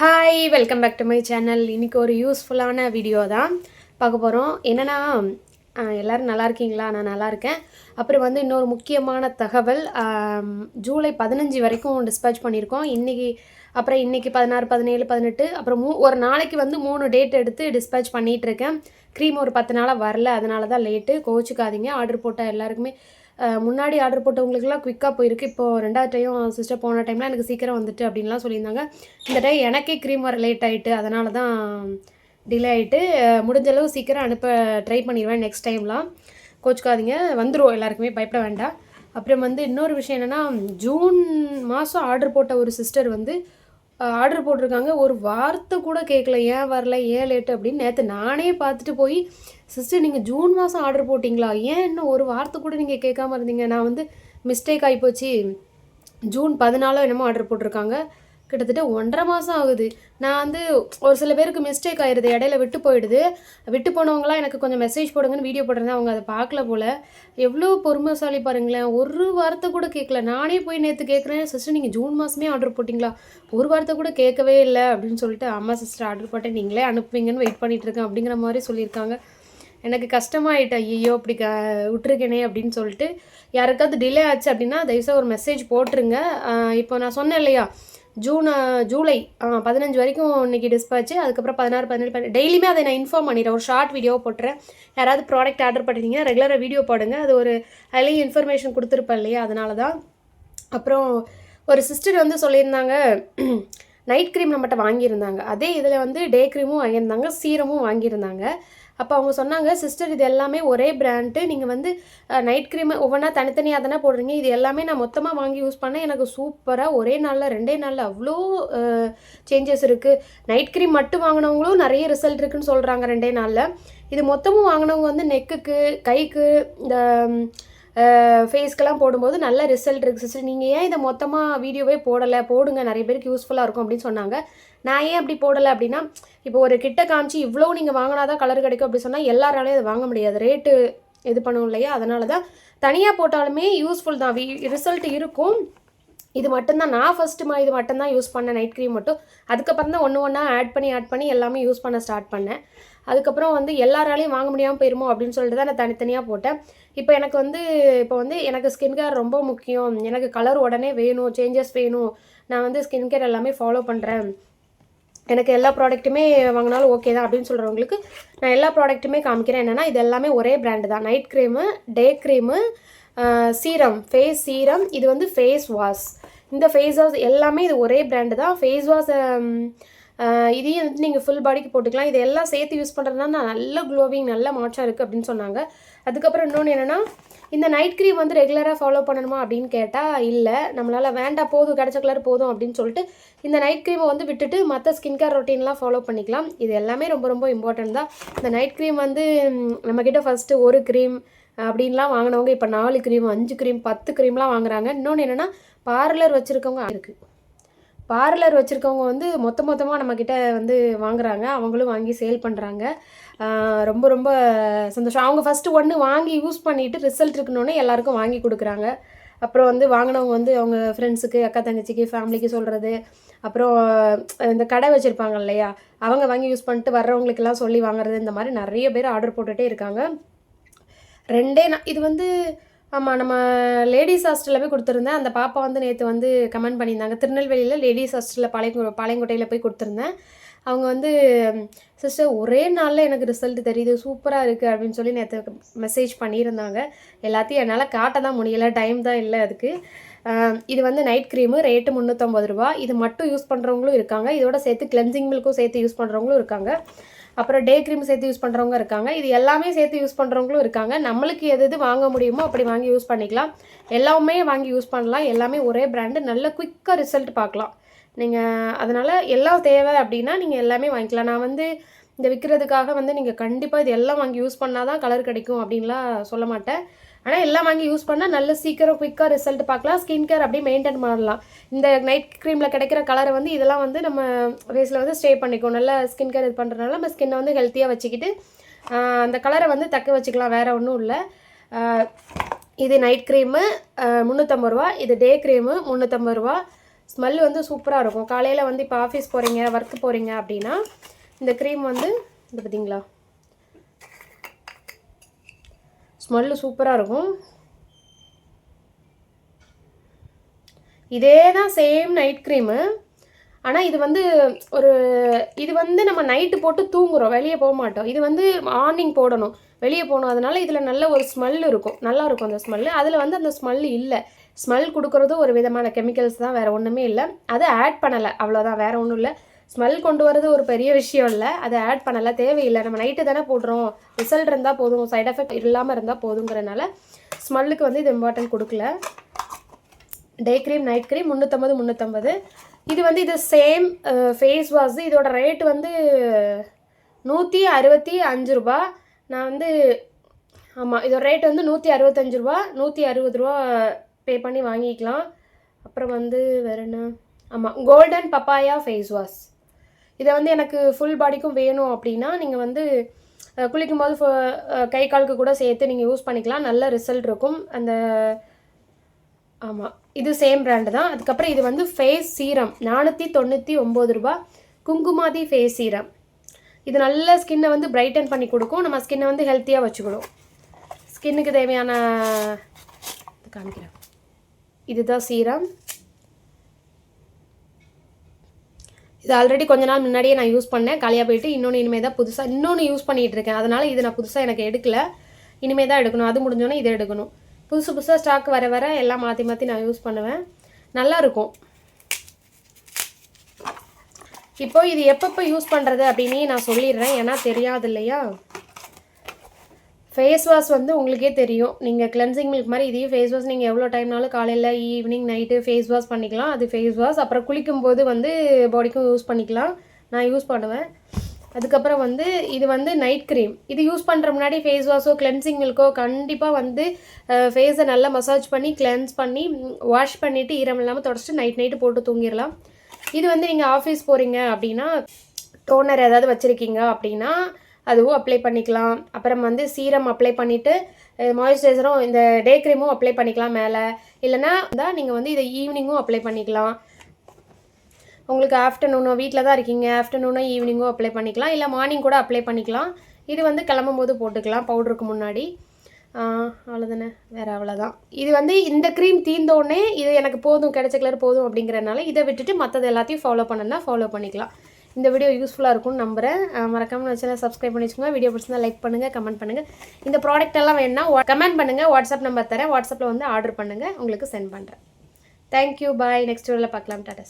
Hi welcome back to my channel இன்றைக்கி ஒரு யூஸ்ஃபுல்லான வீடியோ தான் பார்க்க போகிறோம் என்னென்னா எல்லோரும் நல்லா இருக்கீங்களா? நான் நல்லா இருக்கேன். அப்புறம் வந்து இன்னொரு முக்கியமான தகவல் ஜூலை பதினஞ்சு வரைக்கும் டிஸ்பேச் பண்ணியிருக்கோம். இன்றைக்கி அப்புறம் இன்றைக்கி பதினாறு பதினேழு பதினெட்டு அப்புறம் மூ ஒரு நாளைக்கு வந்து மூணு டேட் எடுத்து டிஸ்பேச் பண்ணிகிட்ருக்கேன் க்ரீம் ஒரு பத்து நாளாக வரல. அதனால தான் லேட்டு கோச்சிக்காதீங்க ஆர்டர் போட்டால் எல்லாருக்குமே முன்னாடி ஆர்டர் போட்டவங்களுக்குலாம் குயிக்காக போயிருக்கு. இப்போது ரெண்டாவது டைம் சிஸ்டர் போன டைமில் எனக்கு சீக்கிரம் வந்துட்டு அப்படின்லாம் சொல்லியிருந்தாங்க. இந்த டைம் எனக்கே க்ரீம் வர லேட் ஆகிட்டு அதனால தான் டிலே ஆகிட்டு முடிஞ்ச அளவு சீக்கிரம் அனுப்ப ட்ரை பண்ணிடுவேன் நெக்ஸ்ட் டைம்லாம் கோச்சுக்காதீங்க வந்துடும் எல்லாருக்குமே பயப்பட வேண்டாம். அப்புறம் வந்து இன்னொரு விஷயம் என்னென்னா ஜூன் மாதம் ஆர்டர் போட்ட ஒரு சிஸ்டர் வந்து ஆர்டர் போட்டிருக்காங்க. ஒரு வார்த்தை கூட கேட்கல ஏன் வரல? ஏன் லேட்டு அப்படின்னு நேற்று நானே பார்த்துட்டு போய் சிஸ்டர் நீங்கள் ஜூன் மாதம் ஆர்டர் போட்டிங்களா? ஏன் இன்னும் ஒரு வார்த்தை கூட நீங்கள் கேட்காம இருந்தீங்க? நான் வந்து மிஸ்டேக் ஆகிப்போச்சு ஜூன் பதினாலோ என்னமோ ஆர்டர் போட்டிருக்காங்க. கிட்டத்தட்ட ஒன்றரை மாதம் ஆகுது. நான் வந்து ஒரு சில பேருக்கு மிஸ்டேக் ஆயிடுது இடையில விட்டு போயிடுது. விட்டு போனவங்களாம் எனக்கு கொஞ்சம் மெசேஜ் போடுங்கன்னு வீடியோ போட்டிருந்தேன். அவங்க அதை பார்க்கல போல். எவ்வளோ பொறுமைசாலி பாருங்களேன். ஒரு வார்த்தை கூட கேட்கல. நானே போய் நேற்று கேட்குறேன் சிஸ்டர் நீங்கள் ஜூன் மாதமே ஆர்டர் போட்டிங்களா? ஒரு வார்த்தை கூட கேட்கவே இல்லை. அப்படின்னு சொல்லிட்டு அம்மா சிஸ்டர் ஆர்டர் போட்டேன். நீங்களே அனுப்புவீங்கன்னு வெயிட் பண்ணிட்டு இருக்கேன் அப்படிங்கிற மாதிரி சொல்லியிருக்காங்க. எனக்கு கஷ்டமாயிட்டேன் ஐயோ இப்படி க விட்டுருக்கேனே. அப்படின்னு சொல்லிட்டு யாருக்காவது டிலே ஆச்சு அப்படின்னா தயவுசெய்து ஒரு மெசேஜ் போட்டுருங்க. இப்போ நான் சொன்னேன் இல்லையா ஜூன் ஜூலை பதினஞ்சு வரைக்கும் இன்னைக்கு டிஸ்பாச்சு அதுக்கப்புறம் பதினாறு பதினேழு பதினெட்டு. டெய்லியுமே அதை நான் இன்ஃபார்ம் பண்ணிடுறேன். ஒரு ஷார்ட் வீடியோ போட்டுறேன். யாராவது ப்ராடக்ட் ஆர்டர் பண்ணிட்டீங்க ரெகுலராக வீடியோ போடுங்க. அது ஒரு அதுலேயும் இன்ஃபர்மேஷன் கொடுத்துருப்பேன் இல்லையா? அதனால தான் அப்புறம் ஒரு சிஸ்டர் வந்து சொல்லியிருந்தாங்க நைட் க்ரீம் நம்மகிட்ட வாங்கியிருந்தாங்க. அதே இதில் வந்து டே க்ரீமும் வாங்கியிருந்தாங்க சீரமும் வாங்கியிருந்தாங்க. அப்போ அவங்க சொன்னாங்க சிஸ்டர் இது எல்லாமே ஒரே பிராண்டு நீங்கள் வந்து நைட் க்ரீம் ஒவ்வொன்றா தனித்தனியாக தானே போடுறீங்க. இது எல்லாமே நான் மொத்தமாக வாங்கி யூஸ் பண்ணேன். எனக்கு சூப்பராக ஒரே நாளில் ரெண்டே நாளில் அவ்வளோ சேஞ்சஸ் இருக்குது நைட் க்ரீம் மட்டும் வாங்கினவங்களும் நிறைய ரிசல்ட் இருக்குன்னு சொல்கிறாங்க ரெண்டே நாளில். இது மொத்தமும் வாங்கினவங்க வந்து நெக்குக்கு கைக்கு இந்த ஃபேஸ்க்கெல்லாம் போடும்போது நல்ல ரிசல்ட் இருக்குது சிஸ்டர் நீங்கள் ஏன் இதை மொத்தமாக வீடியோவே போடலை? போடுங்க நிறைய பேருக்கு யூஸ்ஃபுல்லாக இருக்கும் அப்படின்னு சொன்னாங்க. நான் ஏன் அப்படி போடலை அப்படின்னா இப்போ ஒரு கிட்ட காமிச்சு இவ்வளோ நீங்கள் வாங்கினா தான் கலர் கிடைக்கும் அப்படி சொன்னால் எல்லாராலையும் அதை வாங்க முடியாது. ரேட்டு இது பண்ணுவோம் இல்லையா? அதனால தான் தனியாக போட்டாலுமே யூஸ்ஃபுல் தான். வி ரிசல்ட் இருக்கும். இது மட்டும்தான் நான் ஃபஸ்ட்டு இது மட்டும்தான் யூஸ் பண்ணேன் நைட் க்ரீம் மட்டும். அதுக்கப்புறம் தான் ஒன்று ஒன்றா ஆட் பண்ணி ஆட் பண்ணி எல்லாமே யூஸ் பண்ண ஸ்டார்ட் பண்ணேன். அதுக்கப்புறம் வந்து எல்லாராலையும் வாங்க முடியாமல் போயிருமோ அப்படின்னு சொல்லிட்டு தான் நான் தனித்தனியாக போட்டேன். இப்போ எனக்கு வந்து இப்போ வந்து எனக்கு ஸ்கின் கேர் ரொம்ப முக்கியம். எனக்கு கலர் உடனே வேணும் சேஞ்சஸ் வேணும். நான் வந்து ஸ்கின் கேர் எல்லாமே ஃபாலோ பண்ணுறேன் எனக்கு எல்லா ப்ராடக்ட்டுமே வாங்கினாலும் ஓகே தான் அப்படின்னு சொல்கிறவங்களுக்கு நான் எல்லா ப்ராடக்ட்டுமே காமிக்கிறேன். என்னென்னா இது எல்லாமே ஒரே பிராண்டு தான். Night cream day cream serum face serum இது வந்து ஃபேஸ் வாஷ் இந்த ஃபேஸ் வாஷ் எல்லாமே இது ஒரே பிராண்டு தான். ஃபேஸ் வாஷ் இதையும் வந்து நீங்கள் ஃபுல் பாடிக்கு போட்டுக்கலாம். இது எல்லாம் சேர்த்து யூஸ் பண்ணுறதுனால நல்ல க்ளோவிங் நல்ல மாற்றம் இருக்குது அப்படின்னு சொன்னாங்க. அதுக்கப்புறம் இன்னொன்று என்னென்னா இந்த நைட் க்ரீம் வந்து ரெகுலராக ஃபாலோ பண்ணணுமா அப்படின்னு கேட்டால் இல்லை. நம்மளால் வேண்டாம் போதும் கிடச்ச கலர் போதும் அப்படின்னு சொல்லிட்டு இந்த நைட் க்ரீமை வந்து விட்டுட்டு மற்ற ஸ்கின் கேர் ரொட்டீன்லாம் ஃபாலோ பண்ணிக்கலாம். இது எல்லாமே ரொம்ப ரொம்ப இம்பார்ட்டன்ட் தான். இந்த நைட் க்ரீம் வந்து நம்மக்கிட்ட ஃபஸ்ட்டு ஒரு க்ரீம் அப்படின்லாம் வாங்கினவங்க இப்போ நாலு க்ரீம் அஞ்சு க்ரீம் பத்து க்ரீம்லாம் வாங்குறாங்க. இன்னொன்று என்னென்னா பார்லர் வச்சுருக்கவங்க இருக்குது பார்லர் வச்சுருக்கவங்க வந்து மொத்த மொத்தமாக நம்மக்கிட்ட வந்து வாங்குறாங்க. அவங்களும் வாங்கி சேல் பண்ணுறாங்க ரொம்ப ரொம்ப சந்தோஷம். அவங்க ஃபஸ்ட்டு ஒன்று வாங்கி யூஸ் பண்ணிவிட்டு ரிசல்ட் இருக்கணுன்னே எல்லாருக்கும் வாங்கி கொடுக்குறாங்க. அப்புறம் வந்து வாங்கினவங்க வந்து அவங்க ஃப்ரெண்ட்ஸுக்கு அக்கா தங்கச்சிக்கு ஃபேமிலிக்கு சொல்கிறது அப்புறம் இந்த கடை வச்சுருப்பாங்க இல்லையா? அவங்க வாங்கி யூஸ் பண்ணிட்டு வர்றவங்களுக்கெல்லாம் சொல்லி வாங்குறது. இந்த மாதிரி நிறைய பேர் ஆர்டர் போட்டுகிட்டே இருக்காங்க. ரெண்டே நான் இது வந்து ஆமாம் நம்ம லேடிஸ் ஹாஸ்டலில் போய் கொடுத்துருந்தேன். அந்த பாப்பா வந்து நேற்று வந்து கமெண்ட் பண்ணியிருந்தாங்க. திருநெல்வேலியில் லேடிஸ் ஹாஸ்டலில் பாளையங்கோ பாளையங்கோட்டையில் போய் கொடுத்துருந்தேன். அவங்க வந்து சிஸ்டர் ஒரே நாளில் எனக்கு ரிசல்ட் தெரியுது. சூப்பராக இருக்குது அப்படின்னு சொல்லி நேற்று மெசேஜ் பண்ணியிருந்தாங்க. எல்லாத்தையும் என்னால் காட்ட தான் முடியலை. டைம் தான் இல்லை அதுக்கு. இது வந்து நைட் க்ரீமு ரேட்டு முந்நூற்றம்பது ரூபா. இது மட்டும் யூஸ் பண்ணுறவங்களும் இருக்காங்க. இதோட சேர்த்து கிளென்சிங் மில்க்கும் சேர்த்து யூஸ் பண்ணுறவங்களும் இருக்காங்க. அப்புறம் டே க்ரீம் சேர்த்து யூஸ் பண்ணுறவங்க இருக்காங்க. இது எல்லாமே சேர்த்து யூஸ் பண்ணுறவங்களும் இருக்காங்க. நம்மளுக்கு எது எது வாங்க முடியுமோ அப்படி வாங்கி யூஸ் பண்ணிக்கலாம். எல்லாமே வாங்கி யூஸ் பண்ணலாம். எல்லாமே ஒரே பிராண்டு நல்ல குயிக்காக ரிசல்ட் பார்க்கலாம். நீங்கள் அதனால் எல்லாம் தேவை அப்படின்னா நீங்கள் எல்லாமே வாங்கிக்கலாம். நான் வந்து இந்த விற்கிறதுக்காக வந்து நீங்கள் கண்டிப்பாக இது எல்லாம் வாங்கி யூஸ் பண்ணால் தான் கலர் கிடைக்கும் அப்படின்லாம் சொல்ல மாட்டேன். ஆனால் எல்லாம் வாங்கி யூஸ் பண்ணால் நல்ல சீக்கிரம் குயிக்காக ரிசல்ட் பார்க்கலாம். ஸ்கின் கேர் அப்படியே மெயின்டைன் பண்ணலாம். இந்த நைட் க்ரீமில் கிடைக்கிற கலரை வந்து இதெல்லாம் வந்து நம்ம ஃபேஸில் வந்து ஸ்டே பண்ணிக்கும் நல்லா ஸ்கின் கேர் இது பண்ணுறதுனால நம்ம ஸ்கின்னை வந்து ஹெல்த்தியாக வச்சுக்கிட்டு அந்த கலரை வந்து தக்க வச்சுக்கலாம். வேறு ஒன்றும் இல்லை. இது நைட் க்ரீமு முந்நூற்றம்பது ரூபா. இது டே க்ரீமு முந்நூற்றம்பது ரூபா. ஸ்மெல் வந்து சூப்பராக இருக்கும். காலையில் வந்து இப்போ ஆஃபீஸ் போகிறீங்க ஒர்க் போகிறீங்க அப்படின்னா இந்த க்ரீம் வந்து இது பார்த்தீங்களா ஸ்மெல்லு சூப்பராக இருக்கும். இதே தான் சேம் நைட் க்ரீமு. ஆனால் இது வந்து ஒரு இது வந்து நம்ம நைட்டு போட்டு தூங்குகிறோம் வெளியே போக மாட்டோம். இது வந்து மார்னிங் போடணும். வெளியே போகணும். அதனால் இதில் நல்ல ஒரு ஸ்மெல் இருக்கும். நல்லாயிருக்கும் அந்த ஸ்மெல்லு. அதில் வந்து அந்த ஸ்மெல் இல்லை. ஸ்மெல் கொடுக்குறது ஒரு விதமான கெமிக்கல்ஸ் தான் வேறு ஒன்றுமே இல்லை. அதை ஆட் பண்ணலை. அவ்வளோதான் வேறு ஒன்றும் இல்லை. ஸ்மெல் கொண்டு வரது ஒரு பெரிய விஷயம் இல்லை. அதை ஆட் பண்ணலை. தேவையில்லை. நம்ம நைட்டு தானே போடுறோம். ரிசல்ட் இருந்தால் போதும். சைட் எஃபெக்ட் இல்லாமல் இருந்தால் போதுங்கிறனால ஸ்மெல்லுக்கு வந்து இது இம்பார்ட்டன்ட் கொடுக்கல. டே க்ரீம் நைட் க்ரீம் முந்நூற்றம்பது முந்நூற்றம்பது இது வந்து இது சேம் ஃபேஸ் வாஷ் இதோட ரேட் வந்து நூற்றி அறுபத்தி அஞ்சு ரூபா. நான் வந்து ஆமாம் இதோட ரேட் வந்து நூற்றி அறுபத்தஞ்சு ரூபா. நூற்றி அறுபது ரூபா பே பண்ணி வாங்கிக்கலாம். அப்புறம் வந்து வேறு என்ன? ஆமாம் கோல்டன் பப்பாயா ஃபேஸ் வாஷ் இதை வந்து எனக்கு ஃபுல் பாடிக்கும் வேணும் அப்படின்னா நீங்கள் வந்து குளிக்கும்போது கை காலுக்கு கூட சேர்த்து நீங்கள் யூஸ் பண்ணிக்கலாம். நல்ல ரிசல்ட் இருக்கும். அந்த ஆமாம் இது சேம் பிராண்டு தான். அதுக்கப்புறம் இது வந்து ஃபேஸ் சீரம் நானூற்றி தொண்ணூற்றி ஒம்பது ரூபா. குங்குமாதி ஃபேஸ் சீரம் இது நல்ல ஸ்கின்னை வந்து பிரைட்டன் பண்ணி கொடுக்கும். நம்ம ஸ்கின்னை வந்து ஹெல்த்தியாக வச்சுக்கணும். ஸ்கின்னுக்கு தேவையான காமிக்கிறேன். இதுதான் சீரம் இது ஆல்ரெடி கொஞ்ச நாள் முன்னாடியே நான் யூஸ் பண்ணேன். காலியாக போயிட்டு இன்னொன்று இனிமேல் தான் புதுசாக இன்னொன்று யூஸ் பண்ணிகிட்டு இருக்கேன். அதனால் இது நான் புதுசாக எனக்கு எடுக்கல. இனிமேல் தான் எடுக்கணும். அது முடிஞ்சோன்னே இதை எடுக்கணும். புதுசு புதுசாக ஸ்டாக் வர வர எல்லாம் மாற்றி மாற்றி நான் யூஸ் பண்ணுவேன். நல்லா இருக்கும். இப்போ இது எப்பப்போ யூஸ் பண்ணுறது அப்படின்னு நான் சொல்லிடுறேன். ஏன்னா தெரியாது இல்லையா? ஃபேஸ் வாஷ் வந்து உங்களுக்கே தெரியும். நீங்கள் கிளென்சிங் மில்க் மாதிரி இதையும் ஃபேஸ் வாஷ் நீங்கள் எவ்வளோ டைம்னாலும் காலையில் ஈவினிங் நைட்டு ஃபேஸ் வாஷ் பண்ணிக்கலாம். அது ஃபேஸ் வாஷ் அப்புறம் குளிக்கும்போது வந்து பாடிக்கும் யூஸ் பண்ணிக்கலாம். நான் யூஸ் பண்ணுவேன். அதுக்கப்புறம் வந்து இது வந்து நைட் க்ரீம் இது யூஸ் பண்ணுற முன்னாடி ஃபேஸ் வாஷோ கிளென்சிங் மில்க்கோ கண்டிப்பாக வந்து ஃபேஸை நல்லா மசாஜ் பண்ணி கிளென்ஸ் பண்ணி வாஷ் பண்ணிவிட்டு ஈரம் இல்லாமல் தொடச்சிட்டு நைட் நைட்டு போட்டு தூங்கிடலாம். இது வந்து நீங்கள் ஆஃபீஸ் போகிறீங்க அப்படின்னா டோனர் ஏதாவது வச்சுருக்கீங்க அப்படின்னா அதுவும் அப்ளை பண்ணிக்கலாம். அப்புறம் வந்து சீரம் அப்ளை பண்ணிவிட்டு மாய்ஸ்சரைசரும் இந்த டே க்ரீமும் அப்ளை பண்ணிக்கலாம் மேலே. இல்லைன்னா தான் நீங்கள் வந்து இதை ஈவினிங்கும் அப்ளை பண்ணிக்கலாம். உங்களுக்கு ஆஃப்டர்நூனோ வீட்டில் தான் இருக்கீங்க. ஆஃப்டர்நூனோ ஈவினிங்கோ அப்ளை பண்ணிக்கலாம். இல்லை மார்னிங் கூட அப்ளை பண்ணிக்கலாம். இது வந்து கிளம்பும் போது போட்டுக்கலாம். பவுடருக்கு முன்னாடி. அவ்வளோதானே வேறு அவ்வளோதான் இது வந்து இந்த க்ரீம் தீர்ந்தோடனே இது எனக்கு போதும் கிடைச்ச கலர் போதும் அப்படிங்கிறனால இதை விட்டுட்டு மற்றது எல்லாத்தையும் ஃபாலோ பண்ணனா ஃபாலோ பண்ணிக்கலாம். இந்த வீடியோ யூஸ்ஃபுல்லாக இருக்கும்னு நம்புகிறேன் மறக்காமல் சேனல் சப்ஸ்கிரைப் பண்ணி வச்சுக்கோங்க. வீடியோ பிடிச்சிருந்தா லைக் பண்ணுங்கள் கமெண்ட் பண்ணுங்கள் இந்த ப்ராடக்ட் எல்லாம் வேணும்னா கமெண்ட் பண்ணுங்கள் வாட்ஸ்அப் நம்பர் தரேன். வாட்ஸ்அப்பில் வந்து ஆர்டர் பண்ணுங்கள் உங்களுக்கு சென்ட் பண்ணுறேன் தேங்க்யூ பாய் நெக்ஸ்ட் வீடியோவில் பார்க்கலாம். டாடா